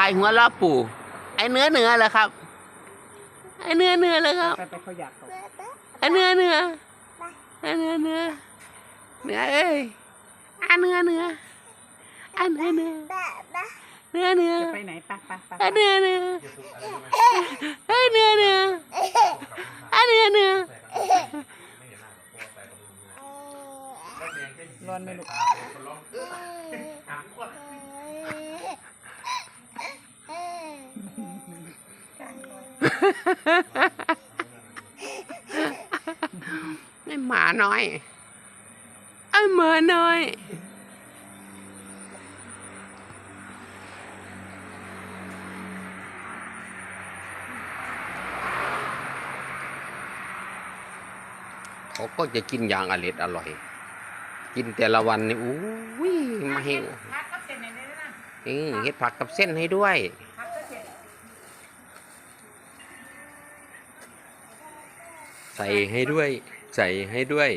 คายหัวล้อปู่ ไอเนื้อเนื้อเหรอครับ ไอเนื้อเนื้อเลยครับไปไปเขาอยากตกไอเนื้อเนื้อไอเนื้อเนื้อเนื้อเอ้ยอันเนื้อเนื้ออันเนื้อเนื้อเนื้อเนื้อจะไปไหนไปไปไปอันเนื้อเนื้อไอเนื้อเนื้ออันเนื้อเนื้อร้อนไหมลูก ไอหมาน้อยไอหมาน้อยเขาก็จะกินอย่างอร่อยอร่อย กินแต่ละวันนี่อู้ยมาให้พักก็เสร็จในนี้นะอืมเฮ็ดผักกับเส้นให้ด้วย ใส่ให้ด้วย ใส่ให้ด้วย